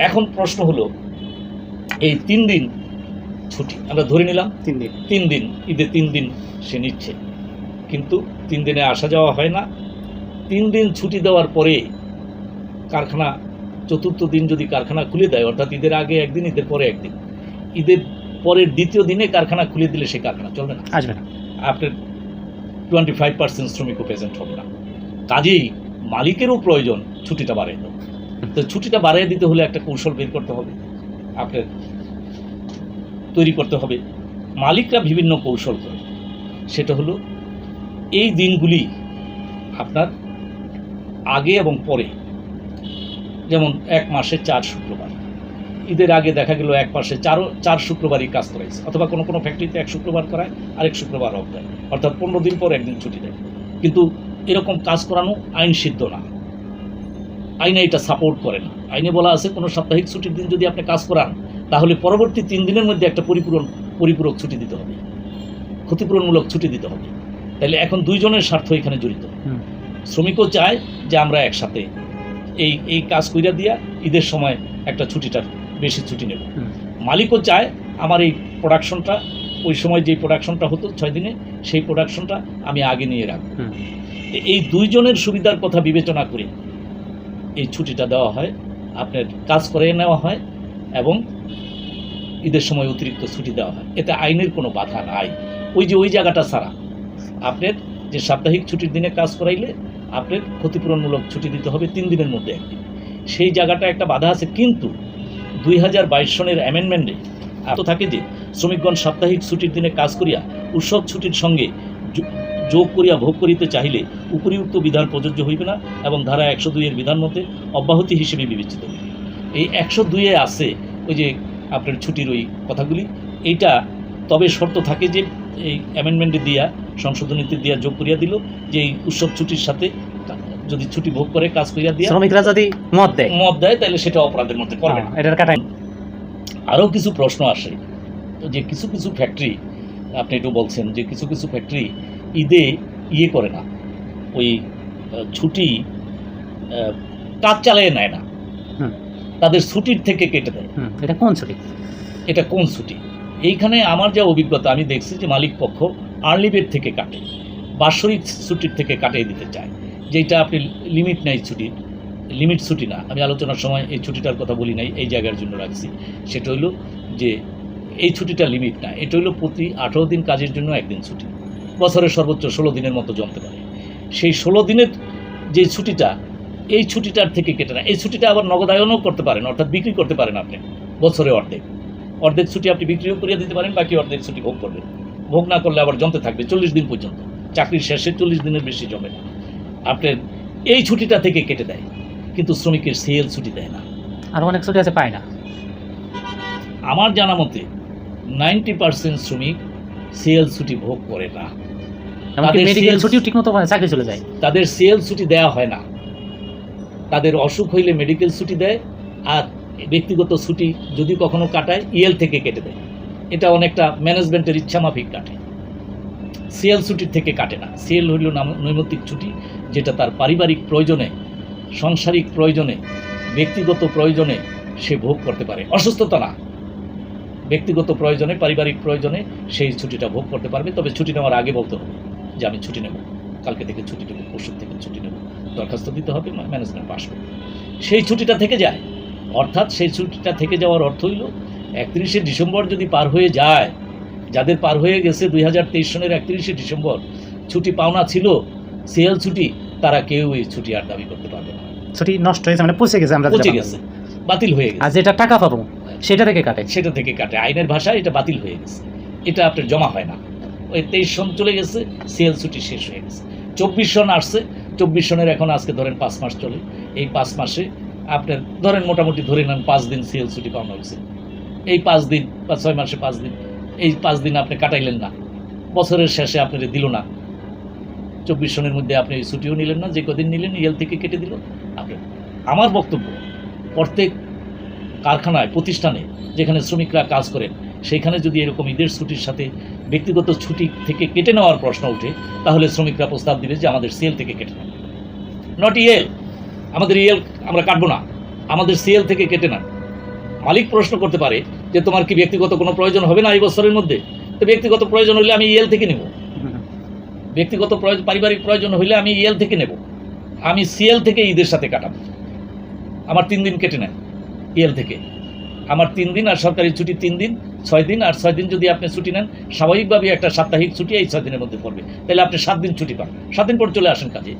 এখন প্রশ্ন হলো এই তিন দিন ছুটি আমরা ধরে নিলাম তিন দিন। তিন দিন ঈদে তিন দিন সে নিচ্ছে। কিন্তু তিন দিনে আসা যাওয়া হয় না। তিন দিন ছুটি দেওয়ার পরে কারখানা চতুর্থ দিন যদি কারখানা খুলে দেয় অর্থাৎ ঈদের আগে একদিন ঈদের পরে একদিন ঈদের পরের দ্বিতীয় দিনে কারখানা খুলে দিলে সে কারখানা চলবে না। আসবে না। আপনার টোয়েন্টি ফাইভ পার্সেন্ট শ্রমিকও প্রেজেন্ট হবে না। কাজেই মালিকেরও প্রয়োজন ছুটিটা দেওয়া তো ছুটিটা বাড়িয়ে দিতে হলে একটা কৌশল বের করতে হবে, আপনার তৈরি করতে হবে। মালিকরা বিভিন্ন কৌশল করে। সেটা হলো, এই দিনগুলি আপনার আগে এবং পরে, যেমন এক মাসে চার শুক্রবার। ঈদের আগে দেখা গেল এক মাসে চারও, চার শুক্রবারই কাজ করাইছে অথবা কোনো কোনো ফ্যাক্টরিতে এক শুক্রবার করায় আরেক শুক্রবার অফ দেয়। অর্থাৎ পনেরো দিন পর একদিন ছুটি দেয়। কিন্তু এরকম কাজ করানো আইন সিদ্ধ না। আইনে এটা সাপোর্ট করে না। আইনে বলা আছে কোনো সাপ্তাহিক ছুটির দিন যদি আপনি কাজ করান তাহলে পরবর্তী তিন দিনের মধ্যে একটা পরিপূরণ পরিপূরক ছুটি দিতে হবে। ক্ষতিপূরণমূলক ছুটি দিতে হবে। তাহলে এখন দুইজনের স্বার্থ এখানে জড়িত। শ্রমিকও চায় যে আমরা একসাথে এই এই কাজ কইরা দিয়া ঈদের সময় একটা ছুটিটার বেশি ছুটি নেব। মালিকও চায় আমার এই প্রোডাকশনটা ওই সময় যে প্রোডাকশনটা হতো ছয় দিনে সেই প্রোডাকশনটা আমি আগে নিয়ে রাখব। এই দুইজনের সুবিধার কথা বিবেচনা করে এই ছুটিটা দেওয়া হয়, আপনার কাজ করে নেওয়া হয় এবং ঈদের সময় অতিরিক্ত ছুটি দেওয়া হয়। এতে আইনের কোনো বাধা নাই। ওই যে ওই জায়গাটা ছাড়া আপনার যে সাপ্তাহিক ছুটির দিনে কাজ করাইলে আপনার ক্ষতিপূরণমূলক ছুটি দিতে হবে তিন দিনের মধ্যে একদিন। সেই জায়গাটা একটা বাধা আছে, কিন্তু দুই হাজার বাইশ সনের অ্যামেন্ডমেন্টে এত থাকে যে, শ্রমিকগণ সাপ্তাহিক ছুটির দিনে কাজ করিয়া উৎসব ছুটির সঙ্গে যোগ করিয়া ভোগ করিতে চাহিলে উপরিউক্ত বিধান প্রযোজ্য হইবে না এবং ধারা একশো দুইয়ের বিধান মতে অব্যাহতি হিসেবে বিবেচিত হইবে। এই একশো দুইয়ে আছে ওই যে আপনার ছুটির ওই কথাগুলি। এইটা তবে শর্ত থাকে যে এই অ্যামেন্ডমেন্টে দিয়া সংশোধনীতে দিয়া যোগ করিয়া দিল যে এই উৎসব ছুটির সাথে যদি ছুটি ভোগ করে কাজ করিয়া দিয়া শ্রমিকরা যদি মত দেয়। মত দেয় তাহলে সেটা অপরাধের মধ্যে করবে হ্যাঁ, এটার কাটাই আরও কিছু প্রশ্ন আসে যে কিছু কিছু ফ্যাক্টরি আপনি একটু বলছেন যে কিছু কিছু ফ্যাক্টরি ঈদে ইয়ে করে না। ওই ছুটি কাজ চালিয়ে নেয় না। তাদের ছুটির থেকে কেটে দেয়। এটা কোন ছুটি? এটা কোন ছুটি? এইখানে আমার যা অভিজ্ঞতা আমি দেখছি যে মালিক পক্ষ আর্লি বেড থেকে কাটে বাৎসরিক ছুটির থেকে কাটিয়ে দিতে চায়। যেটা আপনি লিমিট নাই ছুটির লিমিট ছুটি না। আমি আলোচনার সময় এই ছুটিটার কথা বলি নাই এই জায়গার জন্য রাখছি। সেটা হইল যে এই ছুটিটা লিমিট না। এটা হইল প্রতি আঠেরো দিন কাজের জন্য একদিন ছুটি। বছরের সর্বোচ্চ ষোলো দিনের মতো জমতে পারে। সেই ষোলো দিনের যে ছুটিটা এই ছুটিটার থেকে কেটে না এই ছুটিটা আবার নগদায়নও করতে পারেন অর্থাৎ বিক্রি করতে পারেন আপনি বছরে অর্ধেক। অর্ধেক ছুটি আপনি বিক্রিও করিয়ে দিতে পারেন বাকি অর্ধেক ছুটি ভোগ করবেন। ভোগ না করলে আবার জমতে থাকবে চল্লিশ দিন পর্যন্ত। চাকরির শেষে চল্লিশ দিনের বেশি জমে না। আপনার এই ছুটিটা থেকে কেটে দেয় কিন্তু শ্রমিকের সিএল ছুটি দেয় না। আর অনেক ছুটি আছে পায় না। আমার জানা মতে নাইনটি পার্সেন্ট শ্রমিক সিএল ছুটি ভোগ করে না। তাদের মেডিকেল ছুটিও ঠিকমতো চাকরি চলে যায়। তাদের সিএল ছুটি দেওয়া হয় না। তাদের অসুখ হইলে মেডিকেল ছুটি দেয় আর ব্যক্তিগত ছুটি যদি কখনো কাটায় ইএল থেকে কেটে দেয়। এটা অনেকটা ম্যানেজমেন্টের ইচ্ছা মাফিক কাটে। সিএল ছুটির থেকে কাটে না। সিএল হইল নাম- নৈমিত্তিক ছুটি যেটা তার পারিবারিক প্রয়োজনে সাংসারিক প্রয়োজনে ব্যক্তিগত প্রয়োজনে সে ভোগ করতে পারে। অসুস্থতা না। ব্যক্তিগত প্রয়োজনে পারিবারিক প্রয়োজনে সেই ছুটিটা ভোগ করতে পারবে। তবে ছুটি নেওয়ার আগে বলতে হবে যে আমি ছুটি নেব। কালকে থেকে ছুটি নেব পরশু থেকে ছুটি নেব। দরখাস্ত দিতে হবে ম্যানেজমেন্ট পাস করবে সেই ছুটিটা থেকে যায়। অর্থাৎ সেই ছুটিটা থেকে যাওয়ার অর্থ হইল একত্রিশে ডিসেম্বর যদি পার হয়ে যায় যাদের পার হয়ে গেছে দুই হাজার তেইশ সনের একত্রিশে ডিসেম্বর ছুটি পাওনা ছিল সিএল ছুটি তারা কেউ এই ছুটি আর দাবি করতে পারবে না। ছুটি নষ্ট হয়েছে মানে পচে গেছে আমরা পচে গেছে বাতিল হয়ে গেছে। আর যেটা টাকা পাবো। সেটা থেকে কাটে, সেটা থেকে কাটে। আইনের ভাষায় এটা বাতিল হয়ে গেছে। এটা আপনার জমা হয় না। ওই তেইশ সন চলে গেছে, সিএল ছুটি শেষ হয়ে গেছে। চব্বিশ সন আসছে, চব্বিশ সনের এখন আজকে ধরেন পাঁচ মাস চলে। এই পাঁচ মাসে আপনার ধরেন মোটামুটি ধরে নেন পাঁচ দিন সিএল ছুটি পাওয়া হয়েছে। এই পাঁচ দিন বা ছয় মাসে পাঁচ দিন, এই পাঁচ দিন আপনি কাটাইলেন না। বছরের শেষে আপনার দিল না। চব্বিশ সনের মধ্যে আপনি ছুটিও নিলেন না, যে কদিন নিলেন ইয়েল থেকে কেটে দিল। আপনি আমার বক্তব্য, প্রত্যেক কারখানায়, প্রতিষ্ঠানে যেখানে শ্রমিকরা কাজ করেন, সেখানে যদি এরকম ঈদের ছুটির সাথে ব্যক্তিগত ছুটি থেকে কেটে নেওয়ার প্রশ্ন ওঠে, তাহলে শ্রমিকরা প্রস্তাব দিবে যে আমাদের সিএল থেকে কেটে নেন। নট ইএল আমাদের ইএল আমরা কাটবো না, আমাদের সিএল থেকে কেটে নেন। মালিক প্রশ্ন করতে পারে যে তোমার কি ব্যক্তিগত কোনো প্রয়োজন হবে না এই বছরের মধ্যে? তো ব্যক্তিগত প্রয়োজন হলে আমি ইএল থেকে নেব। ব্যক্তিগত প্রয়োজন পারিবারিক প্রয়োজন হলে আমি ইএল থেকে নেব। আমি সিএল থেকে ঈদের সাথে কাটাবো। আমার তিন দিন কেটে নেন। ইএল থেকে। আমার তিন দিন আর সরকারি ছুটি তিন দিন, ছয় দিন, আর ছয় দিন যদি আপনি ছুটি নেন স্বাভাবিকভাবে একটা সাপ্তাহিক ছুটি এই ছয় দিনের মধ্যে পড়বে। তাহলে আপনি সাত দিন ছুটি পান। সাত দিন পর চলে আসেন কাজে।